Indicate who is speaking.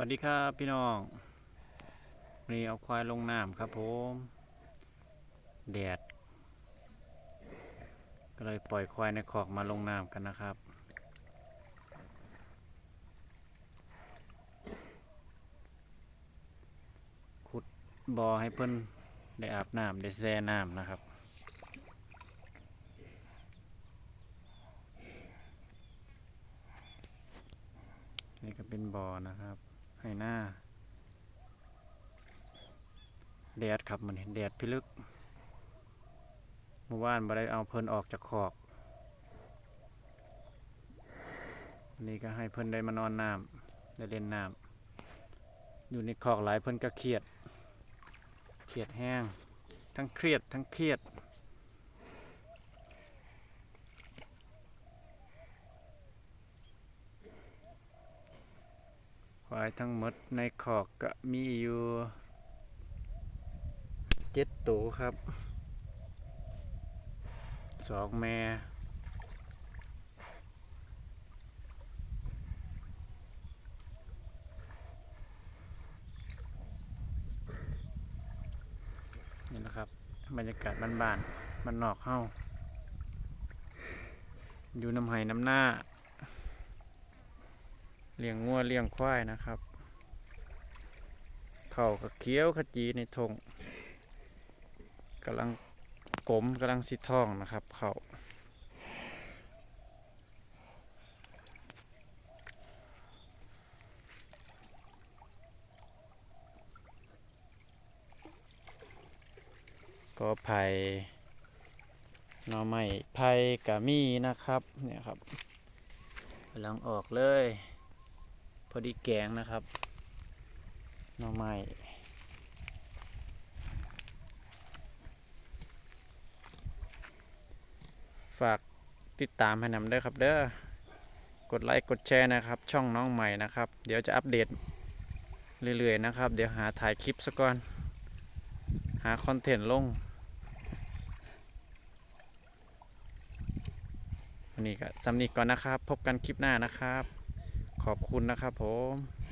Speaker 1: วัสดีครับพี่น้องนนี้เอาควายลงน้ำครับผมแดดก็เลยปล่อยควายในคอกมาลงน้ำกันนะครับ ขุดบ่อให้เพิ่นได้อาบน้ำได้แช่น้ำนะครับนี่ก็เป็นบ่อนะครับ ให้หน้าแดดครับมันแดดพิลึกเมื่อวานบ่ได้เอาเพิ่นออกจากขอกวันนี่ก็ให้เพิ่นได้มานอนน้ำได้เล่นน้ำอยู่ในขอกหลายเพิ่นก็เครียดเครียดแห้งทั้งเครียดทั้งเครียด ควายทั้งหมดในขอกก็มีอยู่เจ็ดตัวครับสองแม่นี่นะครับบรรยากาศบ้านๆมันนอกเข้าอยู่น้ำไห้น้ำหน้า เลี้ยงงัวเลี้ยงควายนะครับเข่ากับเคี้ยวขจีในทงกำลังกลมกำลังสิท้องนะครับเขาก็ไผ่หน่อไม้ไผ่กะมีนะครับเนี่ยครับกำลังออกเลย พอดีแกงนะครับหน่อไม้ฝากติดตามให้นำด้วยครับเด้อกดไลค์กดแชร์นะครับ ช่องน้องใหม่นะครับ เดี๋ยวจะอัปเดตเรื่อยๆนะครับ เดี๋ยวหาถ่ายคลิปซะก่อน หาคอนเทนต์ลงวันนี้ก็สำนีก่อนนะครับ พบกันคลิปหน้านะครับ ขอบคุณนะครับผม